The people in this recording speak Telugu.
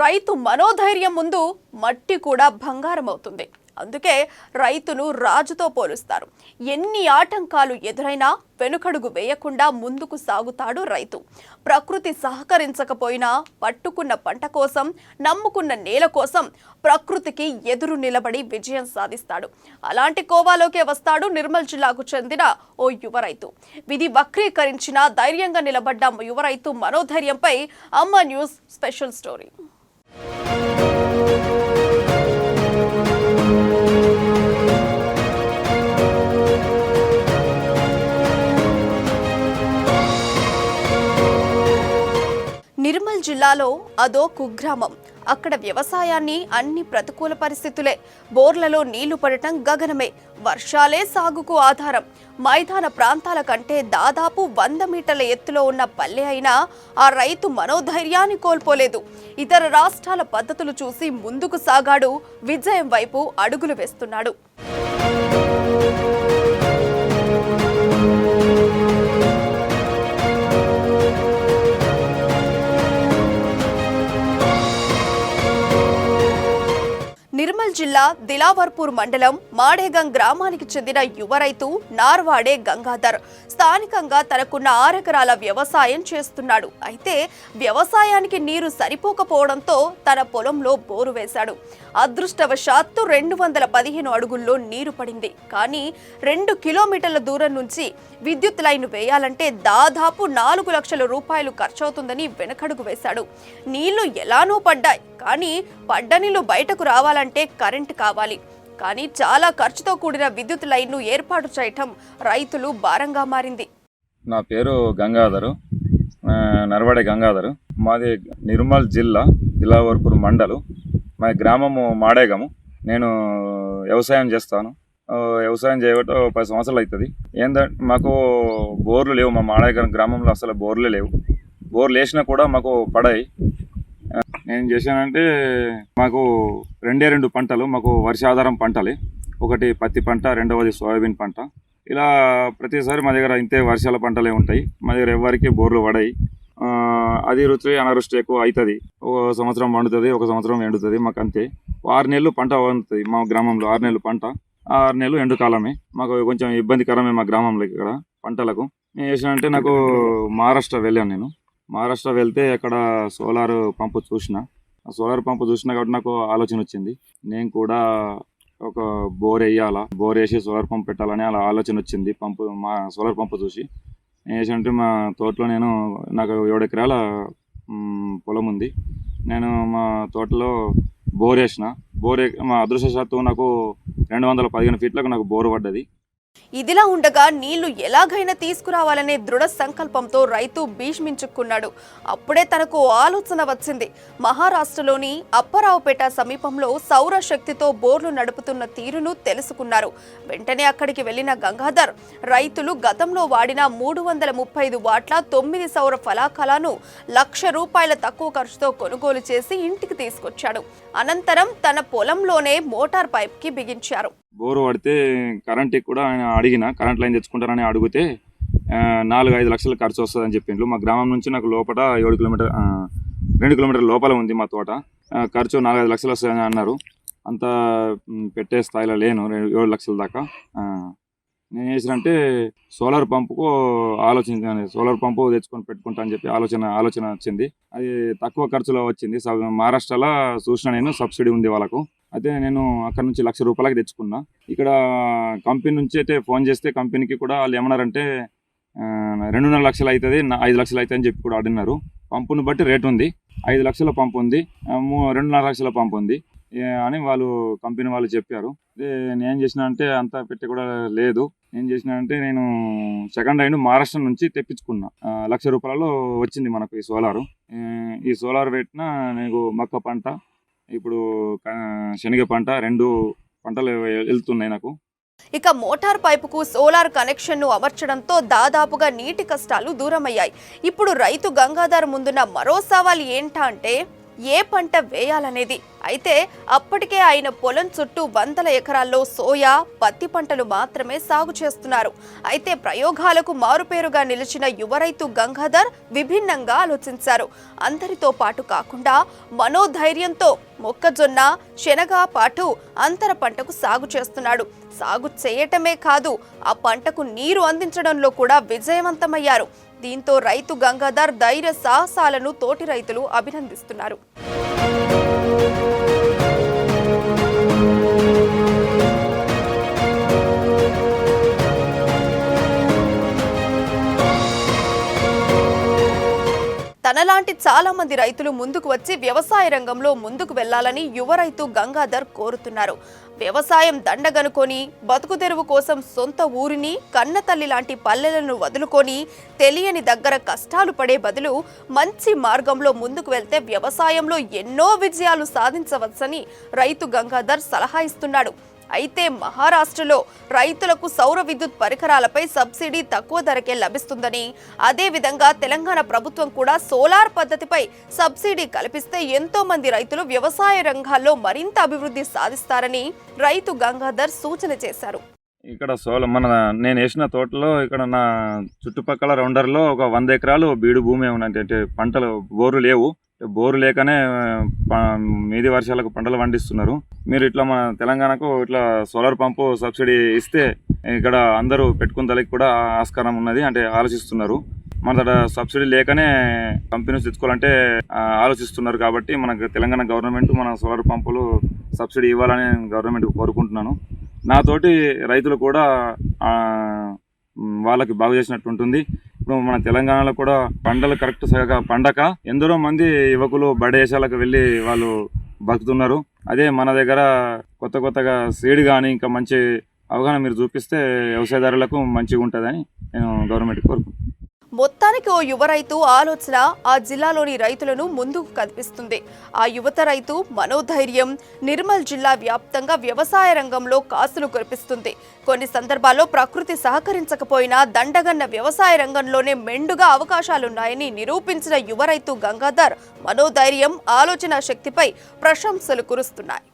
రైతు మనోధైర్యం ముందు మట్టి కూడా బంగారం అవుతుంది అందుకే రైతును రాజుతో పోలుస్తారు. ఎన్ని ఆటంకాలు ఎదురైనా వెనుకడుగు వేయకుండా ముందుకు సాగుతాడు రైతు. ప్రకృతి సహకరించకపోయినా పట్టుకున్న పంట కోసం నమ్ముకున్న నేల కోసం ప్రకృతికి ఎదురు నిలబడి విజయం సాధిస్తాడు. అలాంటి కోవాలోకే వస్తాడు నిర్మల్ జిల్లాకు చెందిన ఓ యువ రైతు. విధి వక్రీకరించిన ధైర్యంగా నిలబడ్డ యువ రైతు మనోధైర్యంపై అమ్మ న్యూస్ స్పెషల్ స్టోరీ. నిర్మల్ జిల్లాలో అదో కుగ్రామం. అక్కడ వ్యవసాయాన్ని అన్ని ప్రతికూల పరిస్థితులే. బోర్లలో నీళ్ళు పడటం గగనమే. వర్షాలే సాగుకు ఆధారం. మైదాన ప్రాంతాల కంటే దాదాపు వంద మీటర్ల ఎత్తులో ఉన్న పల్లె అయినా ఆ రైతు మనోధైర్యాన్ని కోల్పోలేదు. ఇతర రాష్ట్రాల పద్ధతులు చూసి ముందుకు సాగాడు. విజయం వైపు అడుగులు వేస్తున్నాడు. జిల్లా దిలావర్పూర్ మండలం మాడేగం గ్రామానికి చెందిన యువ రైతు నార్వాడే గంగాధర్. స్థానికంగా తనకున్న ఆరెకరాల వ్యవసాయం చేస్తున్నాడు. అయితే వ్యవసాయానికి నీరు సరిపోకపోవడంతో తన పొలంలో బోరు వేశాడు. అదృష్టవశాత్తు రెండు వందల పదిహేను అడుగుల్లో నీరు పడింది. కానీ రెండు కిలోమీటర్ల దూరం నుంచి విద్యుత్ లైన్ వేయాలంటే దాదాపు నాలుగు లక్షల రూపాయలు ఖర్చవుతుందని వెనకడుగు వేశాడు. నీళ్ళు ఎలానో పడ్డాయి. కానీ పడ్డ నీళ్ళు బయటకు రావాలంటే కరెంట్ కావాలి. కానీ చాలా ఖర్చుతో కూడిన విద్యుత్ లైన్ను ఏర్పాటు చేయటం రైతులు భారంగా మారింది. నా పేరు గంగాధరు నరవడే గంగాధరు. మాది నిర్మల్ జిల్లా జిల్లావర్పూర్ మండలు. మా గ్రామము మాడేగము. నేను వ్యవసాయం చేస్తాను. వ్యవసాయం చేయబట్టి పది సంవత్సరాలు అవుతుంది ఏంటంటే మాకు బోర్లు లేవు మా మాడేగం గ్రామంలో అసలు బోర్లు లేవు. బోర్లు వేసినా కూడా మాకు పడాయి. నేను చేశానంటే మాకు రెండే రెండు పంటలు మాకు వర్షాధారం పంటలే. ఒకటి పత్తి పంట రెండవది సోయాబీన్ పంట. ఇలా ప్రతిసారి మా దగ్గర ఇంతే వర్షాల పంటలే ఉంటాయి. మా దగ్గర ఎవరికి బోర్లు పడాయి. అది రుచి అనారుష్టి ఎక్కువ అవుతుంది ఒక సంవత్సరం పండుతుంది ఒక సంవత్సరం ఎండుతుంది మాకు అంతే. ఆరు నెలలు పంట వండుతుంది మా గ్రామంలో ఆరు నెలలు పంట. ఆరు నెలలు ఎండుకాలమే. మాకు కొంచెం ఇబ్బందికరమే మా గ్రామంలో ఇక్కడ పంటలకు. నేను చేసినంటే నాకు మహారాష్ట్ర వెళ్ళాను నేను. మహారాష్ట్ర వెళ్తే అక్కడ సోలార్ పంపు చూసిన. ఆ సోలార్ పంపు చూసిన కాబట్టి నాకు ఆలోచన వచ్చింది. నేను కూడా ఒక బోర్ వేయాలా? బోర్ వేసి సోలార్ పంప్ పెట్టాలని అలా ఆలోచన వచ్చింది. పంపు మా సోలార్ పంపు చూసి. నేను మా తోటలో నేను నాకు ఏడు ఎకరాల పొలం ఉంది. నేను మా తోటలో బోర్ వేసిన. బోర్ మా అదృష్టశాత్తు నాకు రెండు వందల పదిహేను ఫీట్లకు నాకు బోర్ పడ్డది. ఇదిలా ఉండగా నీళ్ళు ఎలాగైనా తీసుకురావాలనే దృఢ సంకల్పంతో రైతు భీష్మించుకున్నాడు. అప్పుడే తనకు ఓ ఆలోచన వచ్చింది. మహారాష్ట్రలోని అప్పరావుపేట సమీపంలో సౌర శక్తితో బోర్లు నడుపుతున్న తీరును తెలుసుకున్నారు. వెంటనే అక్కడికి వెళ్ళిన గంగాధర్ రైతులు గతంలో వాడిన మూడు వందల ముప్పై ఐదు వాట్ల తొమ్మిది సౌర ఫలాకాలను లక్ష రూపాయల తక్కువ ఖర్చుతో కొనుగోలు చేసి ఇంటికి తీసుకొచ్చాడు. అనంతరం తన పొలంలోనే మోటార్ పైప్కి బిగించారు. బోరు పడితే కరెంట్ కూడా ఆయన అడిగిన కరెంట్ లైన్ తెచ్చుకుంటారని అడిగితే నాలుగు ఐదు లక్షలు ఖర్చు వస్తుందని చెప్పిండ్రు. మా గ్రామం నుంచి నాకు లోపల ఏడు కిలోమీటర్ రెండు కిలోమీటర్ లోపల ఉంది మా తోట. ఖర్చు నాలుగైదు లక్షలు వస్తుందని అన్నారు. అంత పెట్టే స్థాయిలో లేను ఏడు లక్షల దాకా. నేను చేసినంటే సోలార్ పంపుకు ఆలోచించాను. సోలార్ పంపు తెచ్చుకొని పెట్టుకుంటా అని చెప్పి ఆలోచన ఆలోచన వచ్చింది. అది తక్కువ ఖర్చులో వచ్చింది. సబ్- మహారాష్ట్రలో చూసిన నేను సబ్సిడీ ఉంది వాళ్ళకు. అయితే నేను అక్కడ నుంచి లక్ష రూపాయలకి తెచ్చుకున్నా. ఇక్కడ కంపెనీ నుంచి అయితే ఫోన్ చేస్తే కంపెనీకి కూడా వాళ్ళు ఏమన్నారంటే రెండున్నర లక్షలు అవుతుంది ఐదు లక్షలు అవుతుంది అని చెప్పి కూడా అడిగినారు. పంపును బట్టి రేట్ ఉంది. ఐదు లక్షల పంపు ఉంది రెండున్నర లక్షల పంపు ఉంది. అని వాళ్ళు కంపెనీ వాళ్ళు చెప్పారు. నేను చేసిన అంటే అంత పెట్టి కూడా లేదు. ఏం చేసిన అంటే నేను సెకండ్ హ్యాండ్ మహారాష్ట్ర నుంచి తెప్పించుకున్నా. లక్ష రూపాయలలో వచ్చింది మనకు ఈ సోలారు. ఈ సోలార్ పెట్టిన నీకు మక్క పంట ఇప్పుడు శనగ పంట రెండు పంటలు వెళ్తున్నాయి నాకు. ఇక మోటార్ పైపుకు సోలార్ కనెక్షన్ను అమర్చడంతో దాదాపుగా నీటి కష్టాలు దూరమయ్యాయి. ఇప్పుడు రైతు గంగాధర్ ముందున్న మరో సవాల్ ఏంటంటే అంటే ఏ పంట వేయాలనేది. అయితే అప్పటికే ఆయన పొలం చుట్టూ వందల ఎకరాల్లో సోయా పత్తి పంటలు మాత్రమే సాగు చేస్తున్నారు. అయితే ప్రయోగాలకు మారుపేరుగా నిలిచిన యువ రైతు గంగాధర్ విభిన్నంగా ఆలోచించారు. అందరితో పాటు కాకుండా మనోధైర్యంతో మొక్కజొన్న శనగ పాటు అంతర పంటకు సాగు చేస్తున్నాడు. సాగు చేయటమే కాదు ఆ పంటకు నీరు అందించడంలో కూడా విజయవంతమయ్యారు. దీంతో రైతు గంగాధర్ ధైర్య సాహసాలను తోటి రైతులు అభినందిస్తున్నారు. తనలాంటి చాలా మంది రైతులు ముందుకు వచ్చి వ్యవసాయ రంగంలో ముందుకు వెళ్ళాలని యువ రైతు గంగాధర్ కోరుతున్నారు. వ్యవసాయం దండగనుకొని బతుకు తెరువు కోసం సొంత ఊరిని కన్నతల్లి లాంటి పల్లెలను వదులుకొని తెలియని దగ్గర కష్టాలు పడే బదులు మంచి మార్గంలో ముందుకు వెళ్తే వ్యవసాయంలో ఎన్నో విజయాలు సాధించవచ్చని రైతు గంగాధర్ సలహా ఇస్తున్నాడు. అయితే మహారాష్ట్రలో రైతులకు సౌర విద్యుత్ పరికరాలపై సబ్సిడీ తక్కువ ధరకే లభిస్తుందని అదేవిధంగా తెలంగాణ ప్రభుత్వం కూడా సోలార్ పద్ధతిపై సబ్సిడీ కల్పిస్తే ఎంతో మంది రైతులు వ్యవసాయ రంగాల్లో మరింత అభివృద్ధి సాధిస్తారని రైతు గంగాధర్ సూచన చేశారు. ఇక్కడ సోల మన నేను వేసిన తోటలో ఇక్కడ నా చుట్టుపక్కల రౌండర్లో ఒక వంద ఎకరాలు బీడు భూమి ఉన్నటువంటి పంటలు బోరు లేవు. బోరు లేకనే ప- మీది వర్షాలకు పంటలు పండిస్తున్నారు. మీరు ఇట్లా మన తెలంగాణకు ఇట్లా సోలార్ పంపు సబ్సిడీ ఇస్తే ఇక్కడ అందరూ పెట్టుకున్న తలకి కూడా ఆస్కారం ఉన్నది అంటే ఆలోచిస్తున్నారు. మన దగ్గర సబ్సిడీ లేకనే కంపెనీస్ తెచ్చుకోవాలంటే ఆలోచిస్తున్నారు కాబట్టి మనకు తెలంగాణ గవర్నమెంట్ మన సోలార్ పంపులు సబ్సిడీ ఇవ్వాలని గవర్నమెంట్ కోరుకుంటున్నాను. నాతోటి రైతులు కూడా వాళ్ళకి బాగు చేసినట్టు ఉంటుంది. ఇప్పుడు మన తెలంగాణలో కూడా పంటలు కరెక్ట్ సరిగా పండక. ఎందరో మంది యువకులు బడేశాలకు వెళ్ళి వాళ్ళు బతుకుతున్నారు. అదే మన దగ్గర కొత్త కొత్తగా సీడ్ కానీ ఇంకా మంచి అవగాహన మీరు చూపిస్తే వ్యవసాయదారులకు మంచిగా ఉంటుందని నేను గవర్నమెంట్ కోరుకుంటున్నాను. మొత్తానికి ఓ యువ రైతు ఆలోచన ఆ జిల్లాలోని రైతులను ముందుకు కనిపిస్తుంది ఆ యువత రైతు మనోధైర్యం నిర్మల్ జిల్లా వ్యాప్తంగా వ్యవసాయ రంగంలో కాసులు కురిపిస్తుంది. కొన్ని సందర్భాల్లో ప్రకృతి సహకరించకపోయినా దండగన్న వ్యవసాయ రంగంలోనే మెండుగా అవకాశాలున్నాయని నిరూపించిన యువ రైతు గంగాధర్ మనోధైర్యం ఆలోచన శక్తిపై ప్రశంసలు కురుస్తున్నాయి.